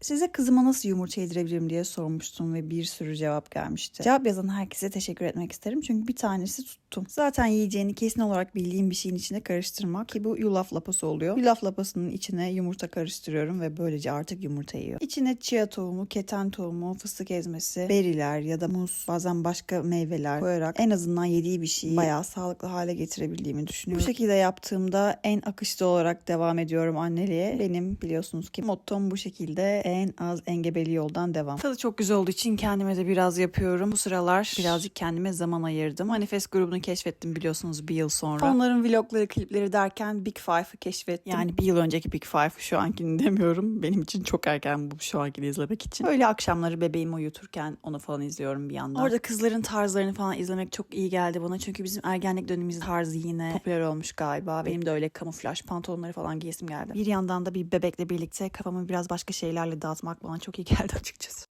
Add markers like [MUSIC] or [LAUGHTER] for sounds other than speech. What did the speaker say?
Size kızıma nasıl yumurta yedirebilirim diye sormuştum ve bir sürü cevap gelmişti. Cevap yazan herkese teşekkür etmek isterim çünkü bir tanesi tuttum. Zaten yiyeceğini kesin olarak bildiğim bir şeyin içine karıştırmak ki bu yulaf lapası oluyor. Yulaf lapasının içine yumurta karıştırıyorum ve böylece artık yumurta yiyor. İçine chia tohumu, keten tohumu, fıstık ezmesi, beriler ya da muz, bazen başka meyveler koyarak en azından yediği bir şeyi bayağı sağlıklı hale getirebildiğimi düşünüyorum. Bu şekilde yaptığımda en akışta olarak devam ediyorum anneliğe. Benim biliyorsunuz ki mottom bu şekilde en az engebeli yoldan devam. Tadı çok güzel olduğu için kendime de biraz yapıyorum. Bu sıralar birazcık kendime zaman ayırdım. Manifest grubunu keşfettim biliyorsunuz bir yıl sonra. Onların vlogları, klipleri derken Big Five'ı keşfettim. Yani bir yıl önceki Big Five şu ankini demiyorum. Benim için çok erken bu şu ankini izlemek için. Öyle akşamları bebeğimi uyuturken onu falan izliyorum bir yandan. Orada kızların tarzlarını falan izlemek çok iyi geldi bana. Çünkü bizim ergenlik dönemimiz tarzı yine popüler olmuş galiba. Benim de öyle kamuflaj pantolonları falan giyesim geldi. Bir yandan da bir bebekle birlikte kafamı biraz başka şeylerle dağıtmak bana çok iyi geldi [LAUGHS] açıkçası.